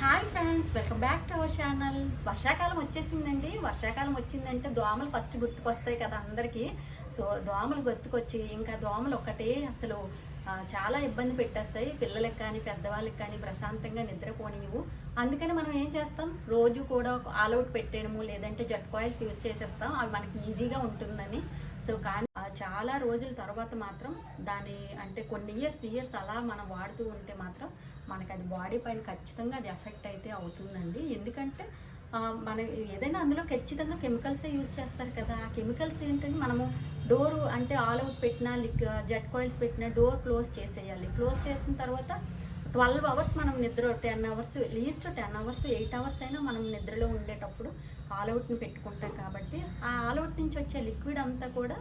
Hi friends welcome back to our channel. వర్షాకాలం వచ్చేసిందండి. వర్షాకాలం వచ్చిందంటే దోమలు ఫస్ట్ గుర్తుకొస్తాయి కదా అందరికీ. సో దోమలు గుర్తుకొచ్చి ఇంకా దోమలు ఒక్కటే అసలు చాలా ఇబ్బంది పెట్టేస్తాయి. పిల్లలకి కానీ పెద్దవాళ్ళకి కానీ ప్రశాంతంగా నిద్రపోనివ్వు. అందుకని మనం ఏం చేస్తాం? రోజు కూడా ఆల్అవుట్ పెట్టేయడము లేదంటే జట్ కాయిల్స్ యూజ్ చేసేస్తాం. అవి మనకి ఈజీగా ఉంటుందని. సో కానీ చాలా రోజుల తర్వాత మాత్రం దాని అంటే కొన్ని ఇయర్స్ ఇయర్స్ అలా మనం వాడుతూ ఉంటే మాత్రం మనకి అది బాడీ పైన ఖచ్చితంగా అది ఎఫెక్ట్ అయితే అవుతుందండి. ఎందుకంటే మన ఏదైనా అందులో ఖచ్చితంగా కెమికల్సే యూజ్ చేస్తారు కదా. ఆ కెమికల్స్ ఏంటంటే మనము డోర్ అంటే ఆల్ అవుట్ పెట్టినా లిక్ జెట్ కాయిల్స్ పెట్టినా డోర్ క్లోజ్ చేసేయాలి. క్లోజ్ చేసిన తర్వాత ట్వెల్వ్ అవర్స్ మనం నిద్ర ten hours least ten hours eight hours అయినా మనం నిద్రలో ఉండేటప్పుడు ఆల్ అవుట్ని పెట్టుకుంటాం కాబట్టి ఆ ఆల్ అవుట్ నుంచి వచ్చే లిక్విడ్ అంతా కూడా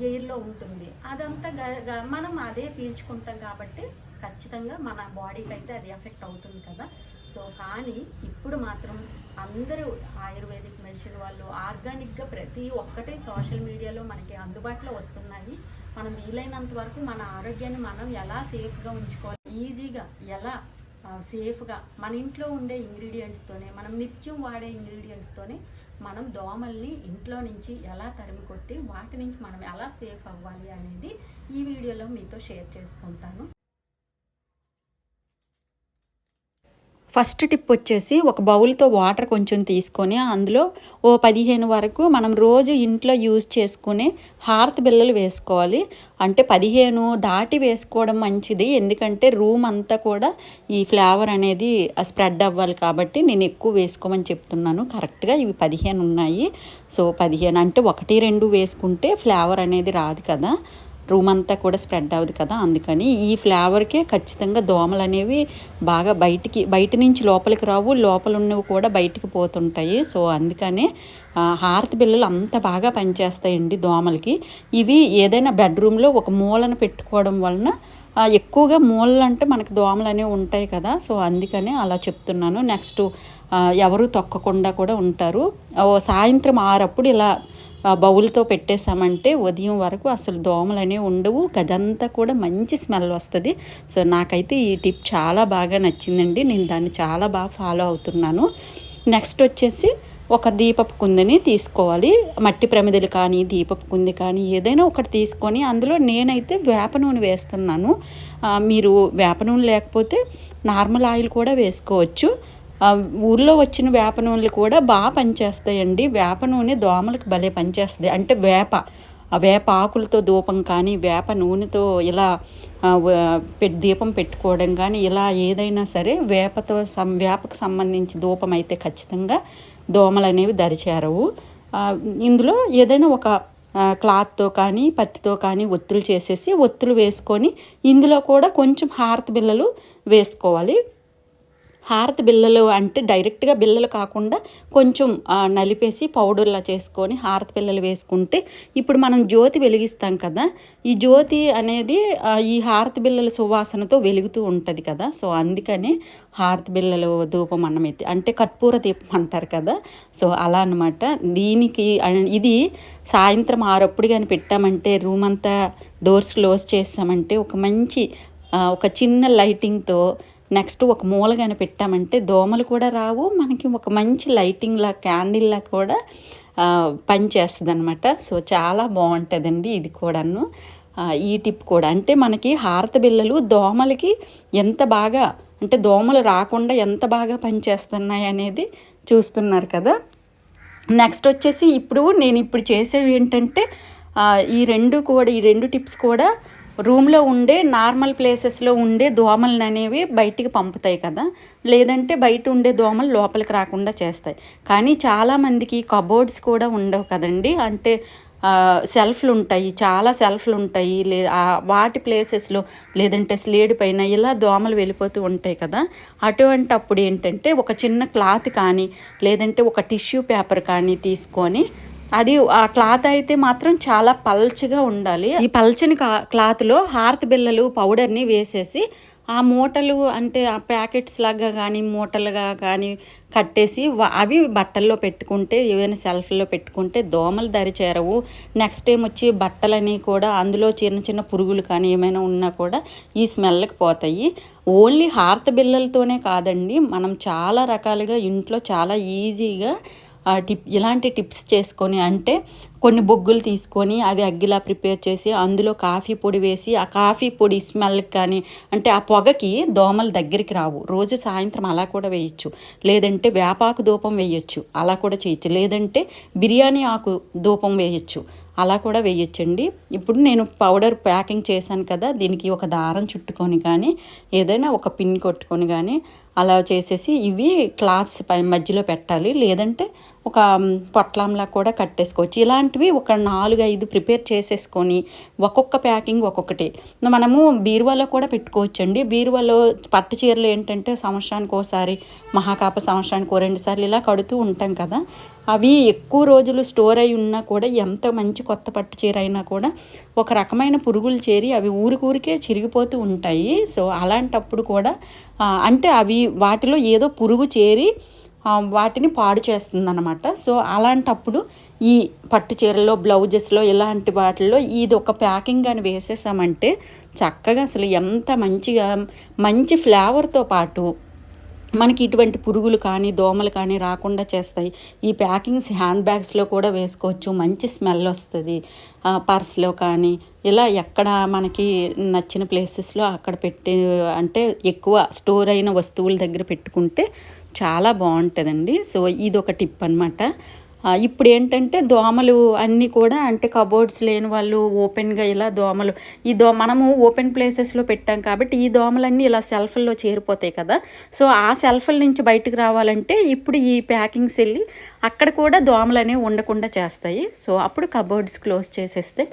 ఎయిర్లో ఉంటుంది. అదంతా గ- గ- మనం అదే పీల్చుకుంటాం కాబట్టి ఖచ్చితంగా మన బాడీకి అయితే అది ఎఫెక్ట్ అవుతుంది కదా. సో కానీ ఇప్పుడు మాత్రం అందరూ ఆయుర్వేదిక్ మెడిసిన్ వాళ్ళు ఆర్గానిక్గా ప్రతి ఒక్కటే సోషల్ మీడియాలో మనకి అందుబాటులో వస్తున్నాయి. మనం వీలైనంత వరకు మన ఆరోగ్యాన్ని మనం ఎలా సేఫ్గా ఉంచుకోవాలి ఈజీగా ఎలా సేఫ్గా మన ఇంట్లో ఉండే ఇంగ్రీడియంట్స్తోనే మనం నిత్యం వాడే ఇంగ్రీడియంట్స్తోనే మనం దోమల్ని ఇంట్లో నుంచి ఎలా తరిమి కొట్టి వాటి నుంచి మనం ఎలా సేఫ్ అవ్వాలి అనేది ఈ వీడియోలో మీతో షేర్ చేసుకుంటాను. ఫస్ట్ టిప్ వచ్చేసి ఒక బౌల్తో వాటర్ కొంచెం తీసుకొని అందులో ఓ పదిహేను వరకు మనం రోజు ఇంట్లో యూజ్ చేసుకునే హార్త్ బిళ్ళలు వేసుకోవాలి. అంటే పదిహేను దాటి వేసుకోవడం మంచిది. ఎందుకంటే రూమ్ అంతా కూడా ఈ ఫ్లేవర్ అనేది స్ప్రెడ్ అవ్వాలి కాబట్టి నేను ఎక్కువ వేసుకోమని చెప్తున్నాను. కరెక్ట్గా ఇవి పదిహేను ఉన్నాయి. సో పదిహేను అంటే ఒకటి రెండు వేసుకుంటే ఫ్లేవర్ అనేది రాదు కదా. రూమ్ అంతా కూడా స్ప్రెడ్ అవ్వదు కదా అందుకని ఈ ఫ్లేవర్కే ఖచ్చితంగా దోమలు అనేవి బాగా బయటికి బయట నుంచి లోపలికి రావు లోపల ఉన్నవి కూడా బయటికి పోతుంటాయి. సో అందుకనే ఆ, హారతి బిళ్ళలు అంత బాగా పనిచేస్తాయండి దోమలకి. ఇవి ఏదైనా బెడ్రూమ్లో ఒక మూలన పెట్టుకోవడం వలన ఎక్కువగా మూలలు అంటే మనకి దోమలు అనేవి ఉంటాయి కదా. సో అందుకనే అలా చెప్తున్నాను. నెక్స్ట్ ఎవరు తొక్కకుండా కూడా ఉంటారు. సాయంత్రం ఆరప్పుడు ఇలా బౌల్తో పెట్టేశామంటే ఉదయం వరకు అసలు దోమలు అనేవి ఉండవు. గదంతా కూడా మంచి స్మెల్ వస్తుంది. సో నాకైతే ఈ టిప్ చాలా బాగా నచ్చిందండి. నేను దాన్ని చాలా బాగా ఫాలో అవుతున్నాను. నెక్స్ట్ వచ్చేసి ఒక దీపపు కుందని తీసుకోవాలి. మట్టి ప్రమిదలు కానీ దీపపు కుంది కానీ ఏదైనా ఒకటి తీసుకొని అందులో నేనైతే వేప నూనె వేస్తున్నాను. మీరు వేప నూనె లేకపోతే నార్మల్ ఆయిల్ కూడా వేసుకోవచ్చు. ఊర్లో వచ్చిన వేప నూనెలు కూడా బాగా పనిచేస్తాయండి. వేప నూనె దోమలకు భలే పనిచేస్తుంది. అంటే వేప ఆ వేప ఆకులతో దూపం కానీ వేప నూనెతో ఇలా దీపం పెట్టుకోవడం కానీ ఇలా ఏదైనా సరే వేపతో సం వేపకు సంబంధించి దూపం అయితే ఖచ్చితంగా దోమలు అనేవి దరిచేరవు. ఇందులో ఏదైనా ఒక క్లాత్తో కానీ పత్తితో కానీ ఒత్తులు చేసేసి ఒత్తులు వేసుకొని ఇందులో కూడా కొంచెం హారతి బిళ్ళలు వేసుకోవాలి. హారతి బిళ్ళలు అంటే డైరెక్ట్గా బిళ్ళలు కాకుండా కొంచెం నలిపేసి పౌడర్లా చేసుకొని హారతి బిళ్ళలు వేసుకుంటే ఇప్పుడు మనం జ్యోతి వెలిగిస్తాం కదా ఈ జ్యోతి అనేది ఈ హారతి బిళ్ళల సువాసనతో వెలుగుతూ ఉంటుంది కదా. సో అందుకని హారతి బిళ్ళలు ధూపం అన్నమైతే అంటే కర్పూర దీపం అంటారు కదా. సో అలా అనమాట దీనికి ఇది సాయంత్రం ఆరప్పుడు కానీ పెట్టామంటే రూమ్ అంతా డోర్స్ క్లోజ్ చేస్తామంటే ఒక మంచి ఒక చిన్న లైటింగ్తో నెక్స్ట్ ఒక మూలగాన పెట్టామంటే దోమలు కూడా రావు మనకి ఒక మంచి లైటింగ్లా క్యాండిల్లా కూడా పనిచేస్తుంది అనమాట సో చాలా బాగుంటుందండి ఇది కూడాను. ఈ టిప్ కూడా. అంటే మనకి హారత బిళ్ళలు దోమలకి ఎంత బాగా అంటే దోమలు రాకుండా ఎంత బాగా పనిచేస్తున్నాయి అనేది చూస్తున్నారు కదా. నెక్స్ట్ వచ్చేసి ఇప్పుడు నేను ఇప్పుడు చేసేవి ఏంటంటే ఈ రెండు కూడా ఈ రెండు టిప్స్ కూడా రూమ్లో ఉండే నార్మల్ ప్లేసెస్లో ఉండే దోమలను అనేవి బయటికి పంపుతాయి కదా. లేదంటే బయట ఉండే దోమలు లోపలికి రాకుండా చేస్తాయి. కానీ చాలామందికి కబోర్డ్స్ కూడా ఉండవు కదండి. అంటే సెల్ఫ్లు ఉంటాయి చాలా సెల్ఫ్లు ఉంటాయి లే వాటి ప్లేసెస్లో లేదంటే స్లేడ్ పైన ఇలా దోమలు వెళ్ళిపోతూ ఉంటాయి కదా. అటువంటి అప్పుడు ఏంటంటే ఒక చిన్న క్లాత్ కానీ లేదంటే ఒక టిష్యూ పేపర్ కానీ తీసుకొని అది ఆ క్లాత్ అయితే మాత్రం చాలా పల్చగా ఉండాలి. ఈ పల్చని కా- క్లాత్లో హారతి బిల్లలు పౌడర్ని వేసేసి ఆ మూటలు అంటే ఆ ప్యాకెట్స్ లాగా కానీ మూటలుగా కానీ కట్టేసి అవి బట్టల్లో పెట్టుకుంటే ఏవైనా సెల్ఫ్లో పెట్టుకుంటే దోమలు దరి చేరవు. నెక్స్ట్ టైం వచ్చి బట్టలని కూడా అందులో చిన్న చిన్న పురుగులు కానీ ఏమైనా ఉన్నా కూడా ఈ స్మెల్కి పోతాయి. ఓన్లీ హార్త బిల్లలతోనే కాదండి మనం చాలా రకాలుగా ఇంట్లో చాలా ఈజీగా టిప్ ఇలాంటి టిప్స్ చేసుకొని అంటే కొన్ని బొగ్గులు తీసుకొని అవి అగ్గిలా ప్రిపేర్ చేసి అందులో కాఫీ పొడి వేసి ఆ కాఫీ పొడి స్మెల్కి కానీ అంటే ఆ పొగకి దోమలు దగ్గరికి రావు. రోజు సాయంత్రం అలా కూడా వేయచ్చు. లేదంటే వేపాకు ధూపం వేయచ్చు. అలా కూడా చేయొచ్చు. లేదంటే బిర్యానీ ఆకు ధూపం వేయచ్చు. అలా కూడా వేయచ్చండి. ఇప్పుడు నేను పౌడర్ ప్యాకింగ్ చేశాను కదా దీనికి ఒక దారం చుట్టుకొని కానీ ఏదైనా ఒక పిన్ కొట్టుకొని కానీ అలా చేసేసి ఇవి క్లాత్స్ పై మధ్యలో పెట్టాలి. లేదంటే ఒక పొట్లంలా కూడా కట్టేసుకోవచ్చు. ఇలాంటివి ఒక నాలుగు ఐదు ప్రిపేర్ చేసేసుకొని ఒక్కొక్క ప్యాకింగ్ ఒక్కొక్కటి. మనము బీరువాలో కూడా పెట్టుకోవచ్చండి. బీరువాలో పట్టు చీరలు ఏంటంటే సంవత్సరానికి ఒకసారి మహాకాప సంవత్సరానికి ఓ రెండు సార్లు ఇలా కడుతూ ఉంటాం కదా. అవి ఎక్కువ రోజులు స్టోర్ అయి ఉన్నా కూడా ఎంత మంచి కొత్త పట్టు చీర అయినా కూడా ఒక రకమైన పురుగులు చేరి అవి ఊరికూరికే చిరిగిపోతూ ఉంటాయి. సో అలాంటప్పుడు కూడా అంటే అవి వాటిలో ఏదో పురుగు చేరి వాటిని పాడు చేస్తుంది అనమాట సో అలాంటప్పుడు ఈ పట్టు చీరల్లో బ్లౌజెస్లో ఇలాంటి వాటిల్లో ఇది ఒక ప్యాకింగ్ కానీ వేసేసామంటే చక్కగా అసలు ఎంత మంచిగా మంచి ఫ్లేవర్తో పాటు మనకి ఇటువంటి పురుగులు కానీ దోమలు కానీ రాకుండా చేస్తాయి. ఈ ప్యాకింగ్స్ హ్యాండ్ బ్యాగ్స్లో కూడా వేసుకోవచ్చు. మంచి స్మెల్ వస్తుంది. పర్స్లో కానీ ఇలా ఎక్కడ మనకి నచ్చిన ప్లేసెస్లో అక్కడ పెట్టి అంటే ఎక్కువ స్టోర్ అయిన వస్తువుల దగ్గర పెట్టుకుంటే చాలా బాగుంటుందండి. సో ఇది ఒక టిప్ అనమాట ఇప్పుడు ఏంటంటే దోమలు అన్నీ కూడా అంటే కబోర్డ్స్ లేని వాళ్ళు ఓపెన్గా ఇలా దోమలు ఈ దో మనము ఓపెన్ ప్లేసెస్లో పెట్టాం కాబట్టి ఈ దోమలన్నీ ఇలా సెల్ఫ్ల్లో చేరిపోతాయి కదా. సో ఆ సెల్ఫ్ల నుంచి బయటకు రావాలంటే ఇప్పుడు ఈ ప్యాకింగ్స్ వెళ్ళి అక్కడ కూడా దోమలు అనేవి ఉండకుండా చేస్తాయి. సో అప్పుడు కబోర్డ్స్ క్లోజ్ చేసేస్తే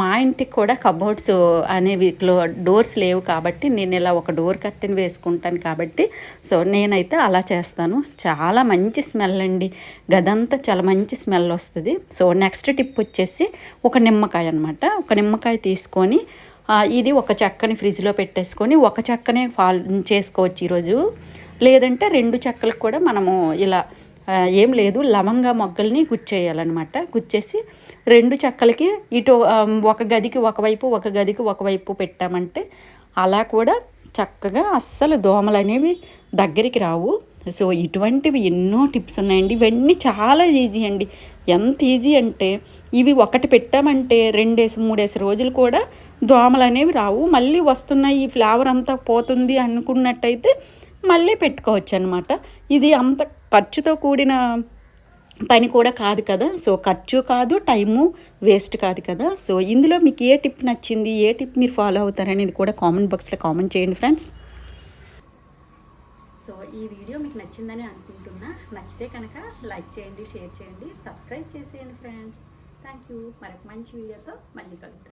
మా ఇంటికి కూడా కబోర్డ్స్ అనేవి క్లో డోర్స్ లేవు కాబట్టి నేను ఇలా ఒక డోర్ కర్టెన్ వేసుకుంటాను కాబట్టి సో నేనైతే అలా చేస్తాను. చాలా మంచి స్మెల్ అండి. గదంతా చాలా మంచి స్మెల్ వస్తుంది. సో నెక్స్ట్ టిప్ వచ్చేసి ఒక నిమ్మకాయ అనమాట ఒక నిమ్మకాయ తీసుకొని ఇది ఒక చెక్కని ఫ్రిడ్జ్లో పెట్టేసుకొని ఒక చెక్కనే ఫాల్ చేసుకోవచ్చు ఈరోజు. లేదంటే రెండు చెక్కలకు కూడా మనము ఇలా ఏం లేదు లవంగా మొగ్గల్ని గుచ్చేయాలన్నమాట. గుచ్చేసి రెండు చెక్కలకి ఇటు ఒక గదికి ఒకవైపు ఒక గదికి ఒకవైపు పెట్టామంటే అలా కూడా చక్కగా అస్సలు దోమలు అనేవి దగ్గరికి రావు. సో ఇటువంటివి ఎన్నో టిప్స్ ఉన్నాయండి. ఇవన్నీ చాలా ఈజీ అండి. ఎంత ఈజీ అంటే ఇవి ఒకటి పెట్టామంటే రెండేసి మూడేసి రోజులు కూడా దోమలు అనేవి రావు. మళ్ళీ వస్తున్నాయి ఈ ఫ్లేవర్ అంతా పోతుంది అనుకున్నట్టయితే మళ్ళీ పెట్టుకోవచ్చు అనమాట ఇది అంత ఖర్చుతో కూడిన పని కూడా కాదు కదా. సో ఖర్చు కాదు టైము వేస్ట్ కాదు కదా. సో ఇందులో మీకు ఏ టిప్ నచ్చింది ఏ టిప్ మీరు ఫాలో అవుతారనేది కూడా కామెంట్ బాక్స్లో కామెంట్ చేయండి ఫ్రెండ్స్. సో ఈ వీడియో మీకు నచ్చిందని అనుకుంటున్నా నచ్చితే కనుక లైక్ చేయండి షేర్ చేయండి సబ్స్క్రైబ్ చేసేయండి ఫ్రెండ్స్. థ్యాంక్ యూ మరొక మంచి వీడియోతో మళ్ళీ కలుద్దాం.